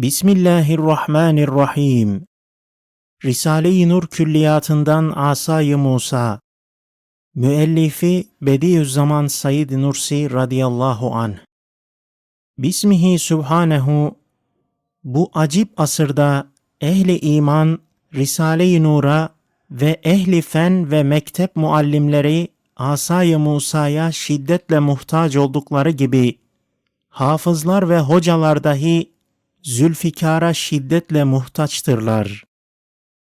Bismillahirrahmanirrahim. Risale-i Nur Külliyatından Asay-ı Musa. Müellifi Bediüzzaman Said Nursi radıyallahu an. Bismihi Subhanehu bu acip asırda ehli iman Risale-i Nur'a ve ehli fen ve mektep muallimleri Asay-ı Musa'ya şiddetle muhtaç oldukları gibi hafızlar ve hocalar dahi Zülfikar'a şiddetle muhtaçtırlar.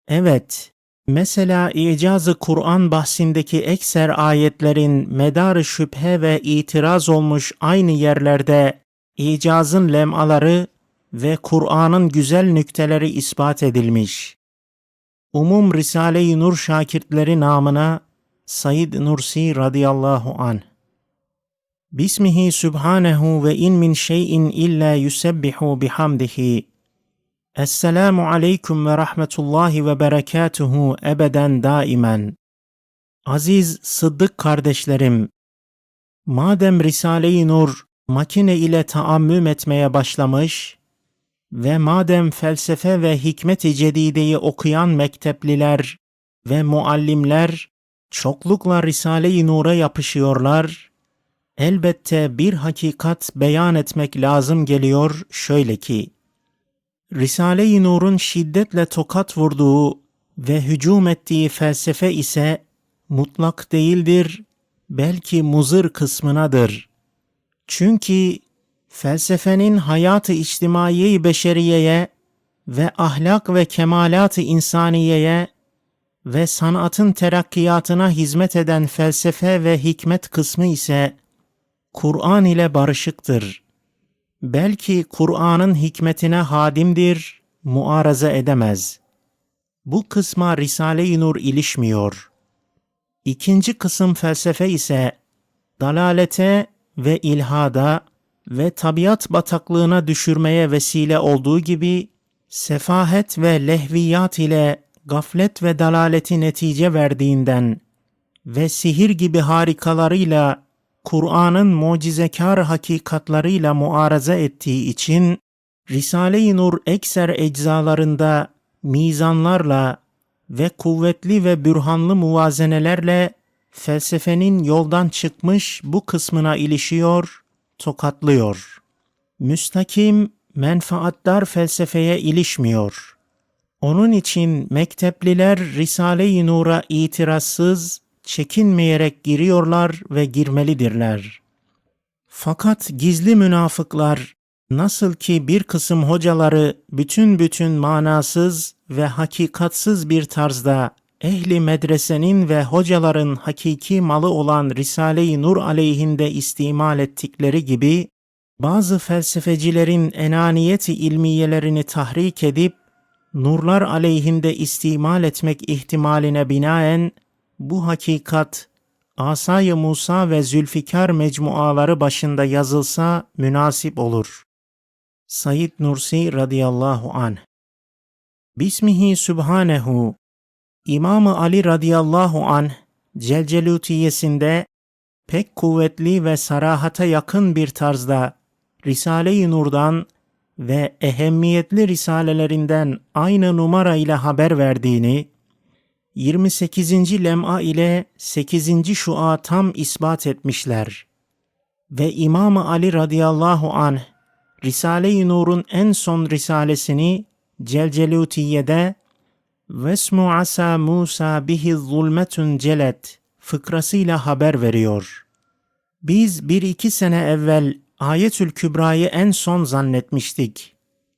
Evet, mesela İcaz-ı Kur'an bahsindeki ekser ayetlerin medarı şüphe ve itiraz olmuş aynı yerlerde icazın lemaları ve Kur'an'ın güzel nükteleri ispat edilmiş. Umum Risale-i Nur şakirtleri namına Said Nursi radıyallahu anh. Bismihi Subhanehu ve in min şeyin illa yusebbihu bihamdihi. Esselamu aleyküm ve rahmetullahi ve berekatuhu ebeden daimen. Aziz Sıddık kardeşlerim, madem Risale-i Nur makine ile taammüm etmeye başlamış ve madem felsefe ve hikmet-i cedideyi okuyan mektepliler ve muallimler çoklukla Risale-i Nur'a yapışıyorlar, elbette bir hakikat beyan etmek lazım geliyor şöyle ki, Risale-i Nur'un şiddetle tokat vurduğu ve hücum ettiği felsefe ise mutlak değildir, belki muzır kısmınadır. Çünkü felsefenin hayatı içtimaiye beşeriyeye ve ahlak ve kemalat-ı insaniyeye ve sanatın terakkiyatına hizmet eden felsefe ve hikmet kısmı ise Kur'an ile barışıktır. Belki Kur'an'ın hikmetine hadimdir, muaraza edemez. Bu kısma Risale-i Nur ilişmiyor. İkinci kısım felsefe ise dalalete ve ilhada ve tabiat bataklığına düşürmeye vesile olduğu gibi sefahet ve lehviyat ile gaflet ve dalaleti netice verdiğinden ve sihir gibi harikalarıyla Kur'an'ın mucizekar hakikatlarıyla muaraza ettiği için Risale-i Nur ekser eczalarında mizanlarla ve kuvvetli ve bürhanlı muvazenelerle felsefenin yoldan çıkmış bu kısmına ilişiyor, tokatlıyor. Müstakim, menfaatdar felsefeye ilişmiyor. Onun için mektepliler Risale-i Nur'a itirazsız, çekinmeyerek giriyorlar ve girmelidirler. Fakat gizli münafıklar nasıl ki bir kısım hocaları bütün bütün manasız ve hakikatsız bir tarzda ehli medresenin ve hocaların hakiki malı olan Risale-i Nur aleyhinde istimal ettikleri gibi bazı felsefecilerin enaniyeti ilmiyelerini tahrik edip nurlar aleyhinde istimal etmek ihtimaline binaen bu hakikat Asay-ı Musa ve Zülfikar mecmuaları başında yazılsa münasip olur. Said Nursi radıyallahu anh Bismihi Sübhanehu İmam-ı Ali radıyallahu anh Celcelutiyesinde pek kuvvetli ve sarahata yakın bir tarzda Risale-i Nur'dan ve ehemmiyetli risalelerinden aynı numara ile haber verdiğini 28. lem'a ile 8. şua tam ispat etmişler. Ve İmam Ali radıyallahu anh Risale-i Nur'un en son risalesini Celcelutiye'de Vesmu asa Musa bihi zulmetun celet fıkrasıyla haber veriyor. Biz bir iki sene evvel Ayetül Kübra'yı en son zannetmiştik.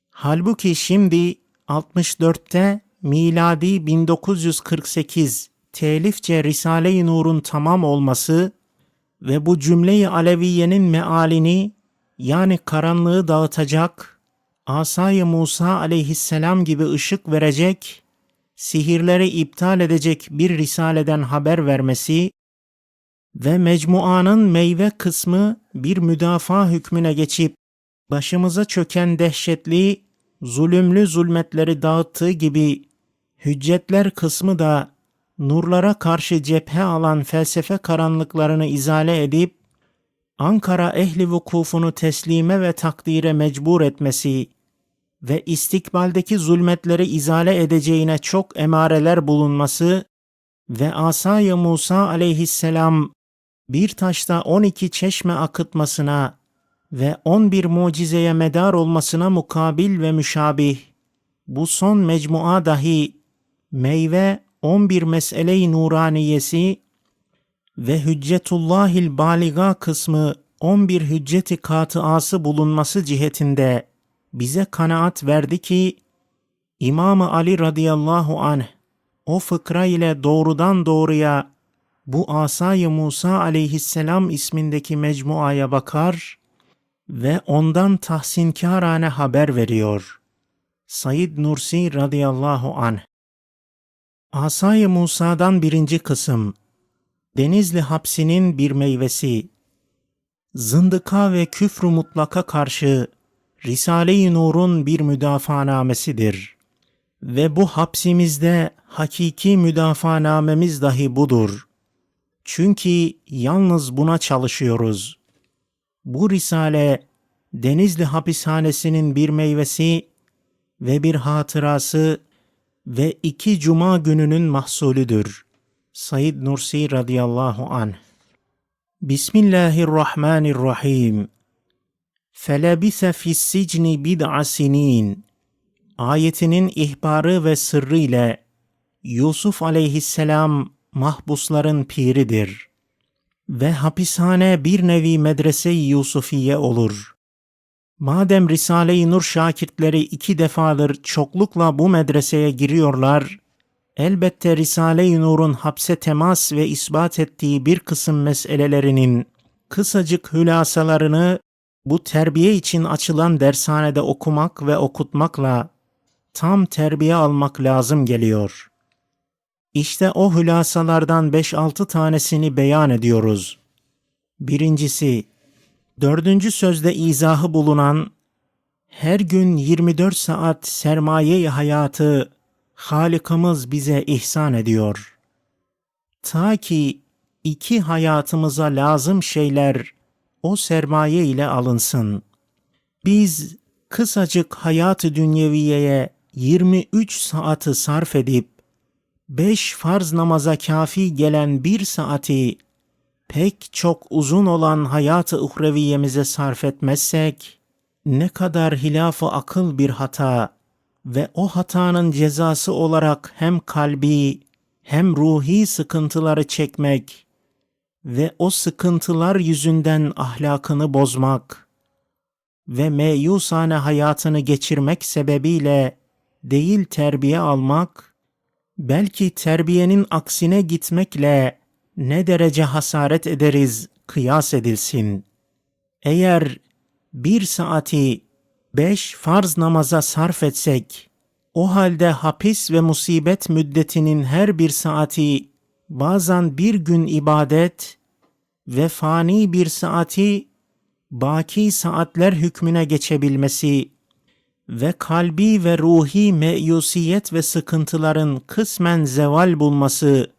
Halbuki şimdi 64'te miladi 1948 telifçe Risale-i Nur'un tamam olması ve bu cümleyi Aleviye'nin mealini yani karanlığı dağıtacak, Asay-ı Musa aleyhisselam gibi ışık verecek, sihirleri iptal edecek bir risaleden haber vermesi ve mecmuanın meyve kısmı bir müdafaa hükmüne geçip başımıza çöken dehşetli, zulümlü zulmetleri dağıttığı gibi hüccetler kısmı da nurlara karşı cephe alan felsefe karanlıklarını izale edip Ankara ehli vukufunu teslime ve takdire mecbur etmesi ve istikbaldeki zulmetleri izale edeceğine çok emareler bulunması ve asay Musa aleyhisselam bir taşta 12 çeşme akıtmasına ve 11 mucizeye medar olmasına mukabil ve müşabih, bu son mecmua dahi meyve 11 mesele-i nuraniyesi ve hüccetullahil baliga kısmı 11 hücceti katıası bulunması cihetinde bize kanaat verdi ki İmam Ali radıyallahu anh o fıkra ile doğrudan doğruya bu Asay-ı Musa aleyhisselam ismindeki mecmuaya bakar ve ondan tahsinkârane haber veriyor. Said Nursi radıyallahu anh Asay-ı Musa'dan birinci kısım Denizli hapsinin bir meyvesi Zındıka ve küfrü mutlaka karşı Risale-i Nur'un bir müdafaanamesidir. Ve bu hapsimizde hakiki müdafaanamemiz dahi budur. Çünkü yalnız buna çalışıyoruz. Bu risale Denizli hapishanesinin bir meyvesi ve bir hatırası ve iki cuma gününün mahsulüdür. Said Nursi radıyallahu anh. Bismillahirrahmanirrahim. Felebise fissicni bid'a sinin. Ayetinin ihbarı ve sırrı ile Yusuf aleyhisselam mahpusların piridir. Ve hapishane bir nevi medrese-i Yusufiye olur. Madem Risale-i Nur şakirtleri iki defadır çoklukla bu medreseye giriyorlar, elbette Risale-i Nur'un hapse temas ve ispat ettiği bir kısım meselelerinin kısacık hülasalarını bu terbiye için açılan dershanede okumak ve okutmakla tam terbiye almak lazım geliyor. İşte o hülasalardan 5-6 tanesini beyan ediyoruz. Birincisi, dördüncü sözde izahı bulunan her gün 24 saat sermaye hayatı Halikimiz bize ihsan ediyor. Ta ki iki hayatımıza lazım şeyler o sermaye ile alınsın. Biz kısacık hayatı dünyeviyeye 23 saati sarf edip beş farz namaza kafi gelen bir saati pek çok uzun olan hayatı uhreviyemize sarf etmezsek ne kadar hilafı akıl bir hata ve o hatanın cezası olarak hem kalbi hem ruhi sıkıntıları çekmek ve o sıkıntılar yüzünden ahlakını bozmak ve meyusane hayatını geçirmek sebebiyle değil terbiye almak, belki terbiyenin aksine gitmekle ne derece hasaret ederiz kıyas edilsin. Eğer bir saati beş farz namaza sarf etsek, o halde hapis ve musibet müddetinin her bir saati bazen bir gün ibadet ve fani bir saati baki saatler hükmüne geçebilmesi ve kalbi ve ruhi meyusiyet ve sıkıntıların kısmen zeval bulması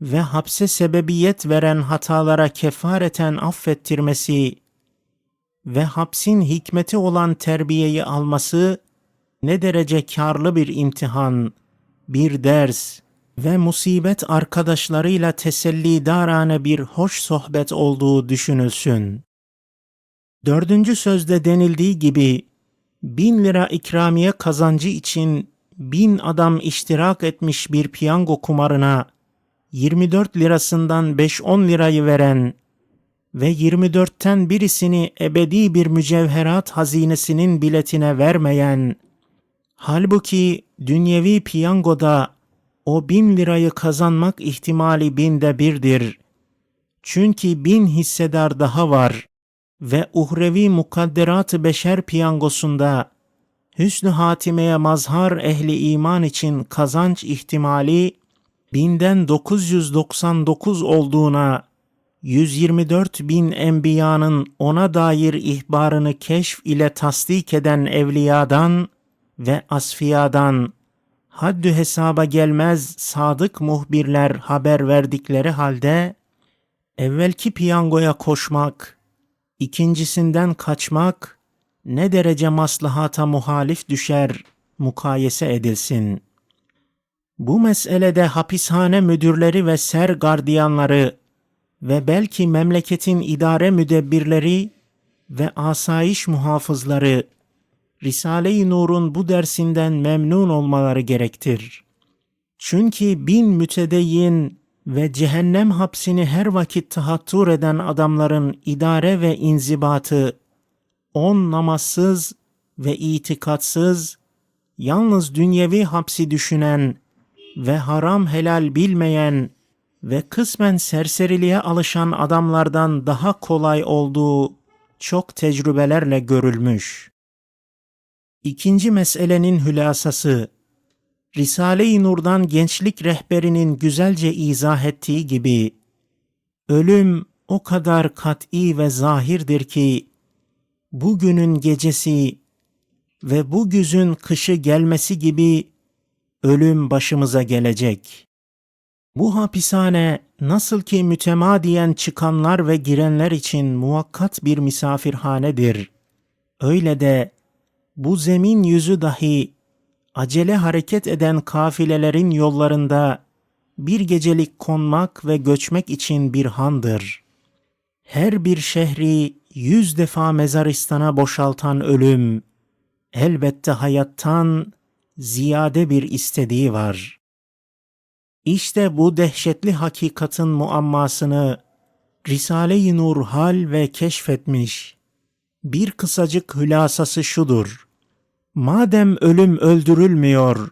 ve hapse sebebiyet veren hatalara kefareten affettirmesi ve hapsin hikmeti olan terbiyeyi alması ne derece karlı bir imtihan, bir ders ve musibet arkadaşlarıyla teselli darane bir hoş sohbet olduğu düşünülsün. Dördüncü sözde denildiği gibi bin lira ikramiye kazancı için bin adam iştirak etmiş bir piyango kumarına 24 lirasından 5-10 lirayı veren ve 24'ten birisini ebedi bir mücevherat hazinesinin biletine vermeyen, halbuki dünyevi piyangoda o bin lirayı kazanmak ihtimali binde birdir. Çünkü bin hissedar daha var ve uhrevi mukadderat-ı beşer piyangosunda hüsnü hatimeye mazhar ehli iman için kazanç ihtimali binden 999 olduğuna 124 bin enbiyanın ona dair ihbarını keşf ile tasdik eden evliyadan ve asfiyadan haddü hesaba gelmez sadık muhbirler haber verdikleri halde evvelki piyangoya koşmak, ikincisinden kaçmak ne derece maslahata muhalif düşer mukayese edilsin. Bu meselede hapishane müdürleri ve ser gardiyanları ve belki memleketin idare müdebbirleri ve asayiş muhafızları Risale-i Nur'un bu dersinden memnun olmaları gerektir. Çünkü bin mütedeyyin ve cehennem hapsini her vakit tahattur eden adamların idare ve inzibatı, on namazsız ve itikatsız, yalnız dünyevi hapsi düşünen ve haram helal bilmeyen ve kısmen serseriliğe alışan adamlardan daha kolay olduğu çok tecrübelerle görülmüş. İkinci meselenin hülasası, Risale-i Nur'dan gençlik rehberinin güzelce izah ettiği gibi, ölüm o kadar kat'i ve zahirdir ki, bugünün gecesi ve bu güzün kışı gelmesi gibi ölüm başımıza gelecek. Bu hapishane nasıl ki mütemadiyen çıkanlar ve girenler için muvakkat bir misafirhanedir. Öyle de bu zemin yüzü dahi acele hareket eden kafilelerin yollarında bir gecelik konmak ve göçmek için bir handır. Her bir şehri yüz defa mezaristana boşaltan ölüm, elbette hayattan ziyade bir istediği var. İşte bu dehşetli hakikatin muammasını Risale-i Nur hal ve keşfetmiş. Bir kısacık hülasası şudur. Madem ölüm öldürülmüyor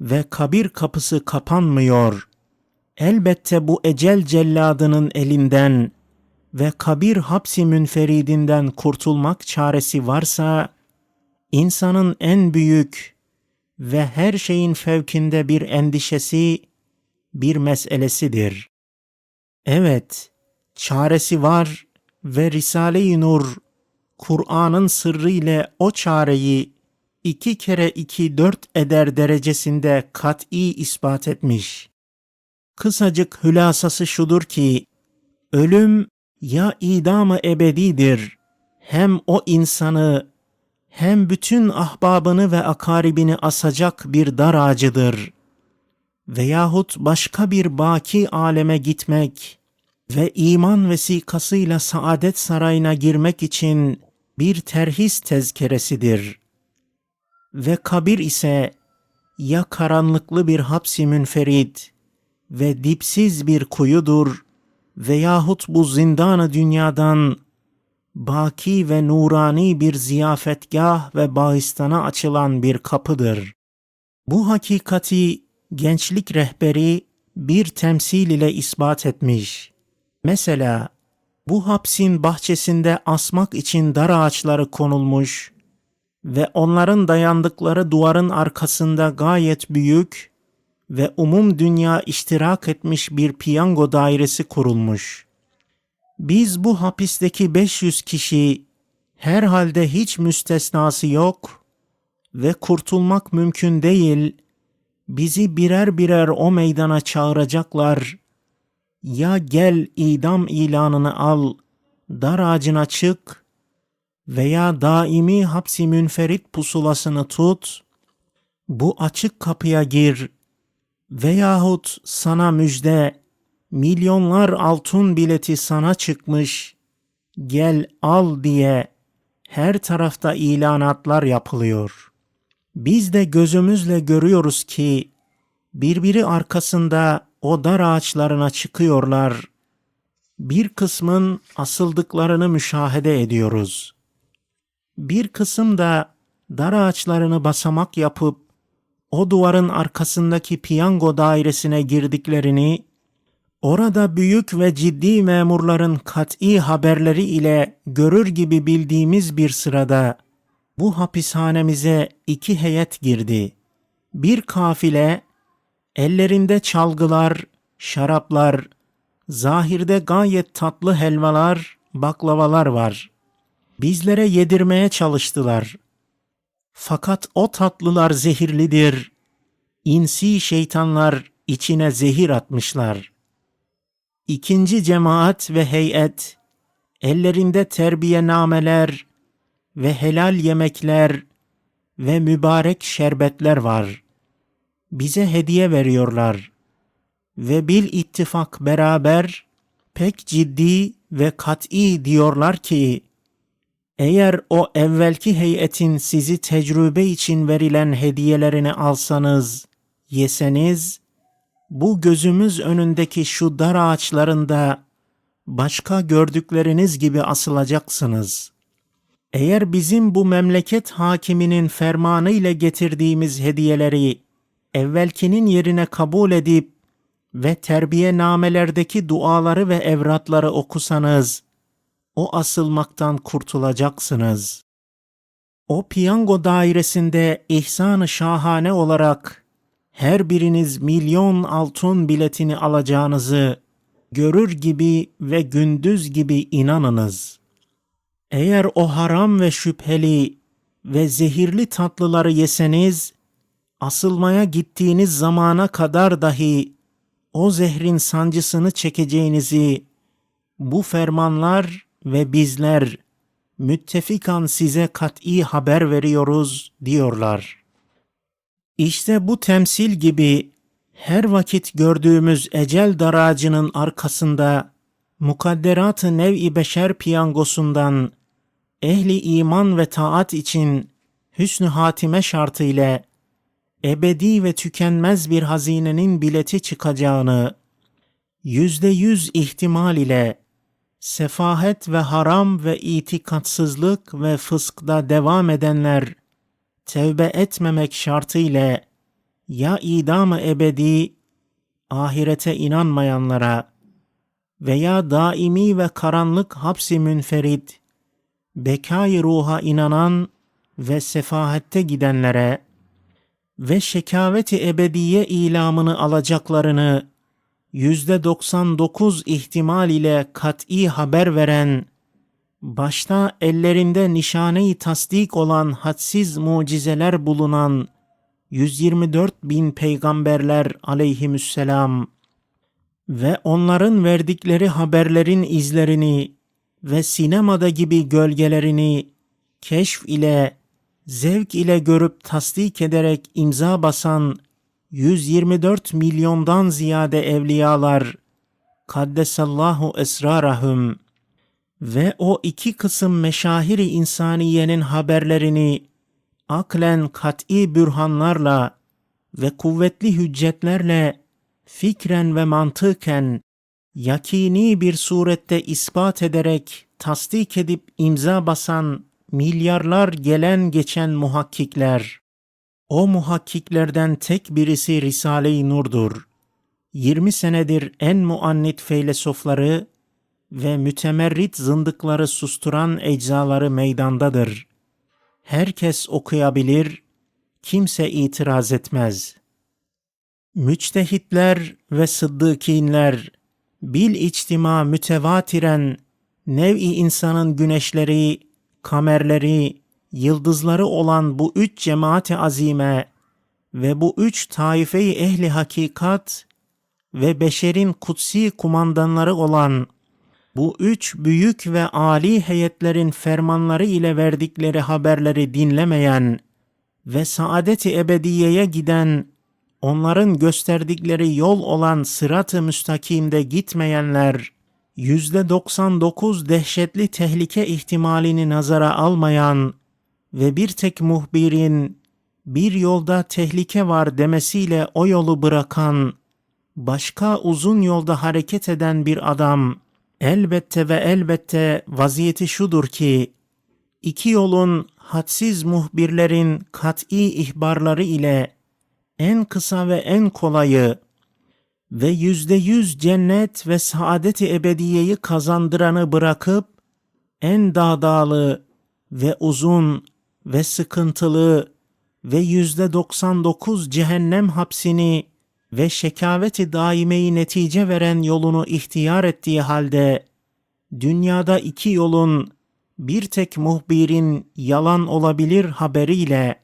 ve kabir kapısı kapanmıyor, elbette bu ecel celladının elinden ve kabir hapsi münferidinden kurtulmak çaresi varsa, insanın en büyük ve her şeyin fevkinde bir endişesi, bir meselesidir. Evet, çaresi var ve Risale-i Nur, Kur'an'ın sırrı ile o çareyi iki kere iki dört eder derecesinde kat'i ispat etmiş. Kısacık hülasası şudur ki, ölüm ya idamı ebedidir, hem o insanı hem bütün ahbabını ve akaribini asacak bir dar ağacıdır. Veyahut başka bir baki aleme gitmek ve iman vesikasıyla saadet sarayına girmek için bir terhis tezkeresidir.'' ve kabir ise ya karanlıklı bir hapsi münferit ve dipsiz bir kuyudur veyahut bu zindanı dünyadan baki ve nurani bir ziyafetgah ve bağistana açılan bir kapıdır. Bu hakikati gençlik rehberi bir temsil ile ispat etmiş. Mesela bu hapsin bahçesinde asmak için dar ağaçları konulmuş ve onların dayandıkları duvarın arkasında gayet büyük ve umum dünya iştirak etmiş bir piyango dairesi kurulmuş. Biz bu hapisteki 500 kişi herhalde hiç müstesnası yok ve kurtulmak mümkün değil. Bizi birer birer o meydana çağıracaklar. Ya gel idam ilanını al, dar ağacına çık.'' veya daimi hapsi münferit pusulasını tut, bu açık kapıya gir veyahut sana müjde, milyonlar altın bileti sana çıkmış, gel al diye her tarafta ilanatlar yapılıyor. Biz de gözümüzle görüyoruz ki birbiri arkasında o dar ağaçlarına çıkıyorlar. Bir kısmın asıldıklarını müşahede ediyoruz.'' Bir kısım da dar ağaçlarını basamak yapıp o duvarın arkasındaki piyango dairesine girdiklerini, orada büyük ve ciddi memurların kat'i haberleri ile görür gibi bildiğimiz bir sırada bu hapishanemize iki heyet girdi. Bir kafile, ellerinde çalgılar, şaraplar, zahirde gayet tatlı helvalar, baklavalar var bizlere yedirmeye çalıştılar. Fakat o tatlılar zehirlidir. İnsi şeytanlar içine zehir atmışlar. İkinci cemaat ve heyet ellerinde terbiye nameler ve helal yemekler ve mübarek şerbetler var. Bize hediye veriyorlar ve bil ittifak beraber pek ciddi ve kat'i diyorlar ki eğer o evvelki heyetin sizi tecrübe için verilen hediyelerini alsanız, yeseniz, bu gözümüz önündeki şu dar ağaçlarında başka gördükleriniz gibi asılacaksınız. Eğer bizim bu memleket hakiminin fermanı ile getirdiğimiz hediyeleri evvelkinin yerine kabul edip ve terbiye namelerdeki duaları ve evratları okusanız, o asılmaktan kurtulacaksınız. O piyango dairesinde ihsan-ı şahane olarak her biriniz milyon altın biletini alacağınızı görür gibi ve gündüz gibi inanınız. Eğer o haram ve şüpheli ve zehirli tatlıları yeseniz, asılmaya gittiğiniz zamana kadar dahi o zehrin sancısını çekeceğinizi bu fermanlar ve bizler müttefikan size kat'i haber veriyoruz diyorlar. İşte bu temsil gibi her vakit gördüğümüz ecel daracının arkasında mukadderat-ı nev-i beşer piyangosundan ehli iman ve taat için hüsnü hatime şartı ile ebedi ve tükenmez bir hazinenin bileti çıkacağını yüzde yüz ihtimal ile sefahet ve haram ve itikatsızlık ve fıskda devam edenler tevbe etmemek şartı ile ya idam-ı ebedi ahirete inanmayanlara veya daimi ve karanlık hapsi münferit bekâ ruha inanan ve sefahette gidenlere ve şekaveti ebediye ilamını alacaklarını yüzde 99 ihtimal ile kat'i haber veren, başta ellerinde nişaneyi tasdik olan hadsiz mucizeler bulunan 124 bin peygamberler aleyhisselam ve onların verdikleri haberlerin izlerini ve sinemada gibi gölgelerini keşf ile, zevk ile görüp tasdik ederek imza basan 124 milyondan ziyade evliyalar, kaddesallahu esrarahum ve o iki kısım meşahiri insaniyenin haberlerini aklen kat'i bürhanlarla ve kuvvetli hüccetlerle fikren ve mantıken yakini bir surette ispat ederek tasdik edip imza basan milyarlar gelen geçen muhakkikler. O muhakkiklerden tek birisi Risale-i Nur'dur. 20 senedir en muannit feylesofları ve mütemerrit zındıkları susturan eczaları meydandadır. Herkes okuyabilir, kimse itiraz etmez. Müçtehitler ve sıddıkinler bil içtima mütevatiren nev-i insanın güneşleri, kamerleri, yıldızları olan bu üç cemaati azime ve bu üç taife-i ehli hakikat ve beşerin kutsi kumandanları olan bu üç büyük ve âli heyetlerin fermanları ile verdikleri haberleri dinlemeyen ve saadet-i ebediyeye giden, onların gösterdikleri yol olan sırat-ı müstakimde gitmeyenler, yüzde 99 dehşetli tehlike ihtimalini nazara almayan ve bir tek muhbirin bir yolda tehlike var demesiyle o yolu bırakan, başka uzun yolda hareket eden bir adam, elbette ve elbette vaziyeti şudur ki, iki yolun hadsiz muhbirlerin kat'i ihbarları ile en kısa ve en kolayı ve yüzde yüz cennet ve saadeti ebediyeyi kazandıranı bırakıp en dağdağlı ve uzun ve sıkıntılı ve yüzde 99 cehennem hapsini ve şekaveti daimeyi netice veren yolunu ihtiyar ettiği halde dünyada iki yolun bir tek muhbirin yalan olabilir haberiyle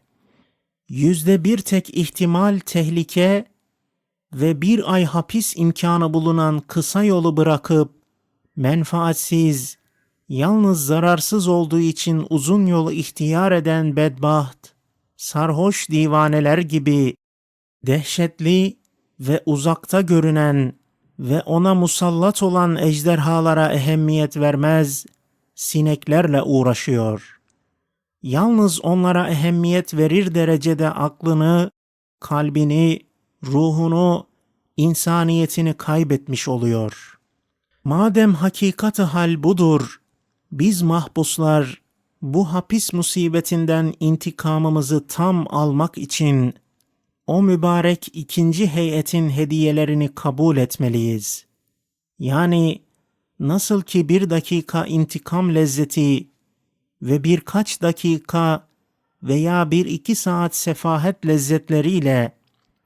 yüzde bir tek ihtimal tehlike ve bir ay hapis imkanı bulunan kısa yolu bırakıp menfaatsiz, Yalnız zararsız olduğu için uzun yolu ihtiyar eden bedbaht, sarhoş divaneler gibi dehşetli ve uzakta görünen ve ona musallat olan ejderhalara ehemmiyet vermez, sineklerle uğraşıyor. Yalnız onlara ehemmiyet verir derecede aklını, kalbini, ruhunu, insaniyetini kaybetmiş oluyor. Madem hakikati hal budur, biz mahpuslar bu hapis musibetinden intikamımızı tam almak için o mübarek ikinci heyetin hediyelerini kabul etmeliyiz. Yani nasıl ki bir dakika intikam lezzeti ve birkaç dakika veya bir iki saat sefahet lezzetleriyle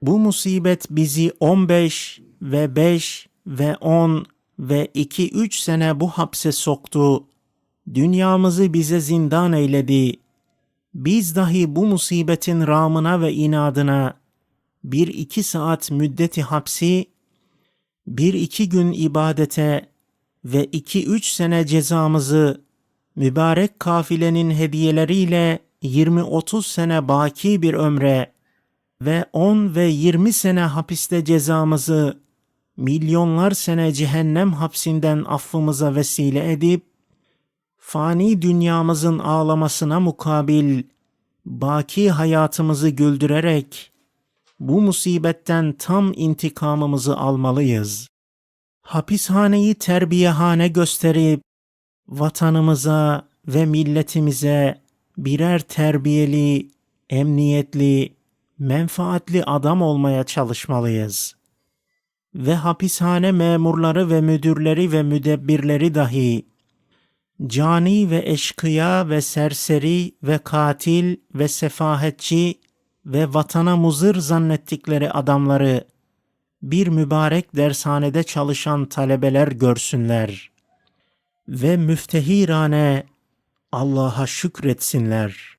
bu musibet bizi 15 ve 5 ve 10 ve 2-3 sene bu hapse soktu. Dünyamızı bize zindan eyledi. Biz dahi bu musibetin ramına ve inadına bir iki saat müddeti hapsi, bir iki gün ibadete ve iki üç sene cezamızı mübarek kafilenin hediyeleriyle 20-30 sene baki bir ömre ve 10 ve 20 sene hapiste cezamızı milyonlar sene cehennem hapsinden affımıza vesile edip fani dünyamızın ağlamasına mukabil baki hayatımızı güldürerek bu musibetten tam intikamımızı almalıyız. Hapishaneyi terbiyehane gösterip vatanımıza ve milletimize birer terbiyeli, emniyetli, menfaatli adam olmaya çalışmalıyız. Ve hapishane memurları ve müdürleri ve müdebbirleri dahi cani ve eşkıya ve serseri ve katil ve sefahetçi ve vatana muzır zannettikleri adamları bir mübarek dershanede çalışan talebeler görsünler ve müftehirane Allah'a şükretsinler.''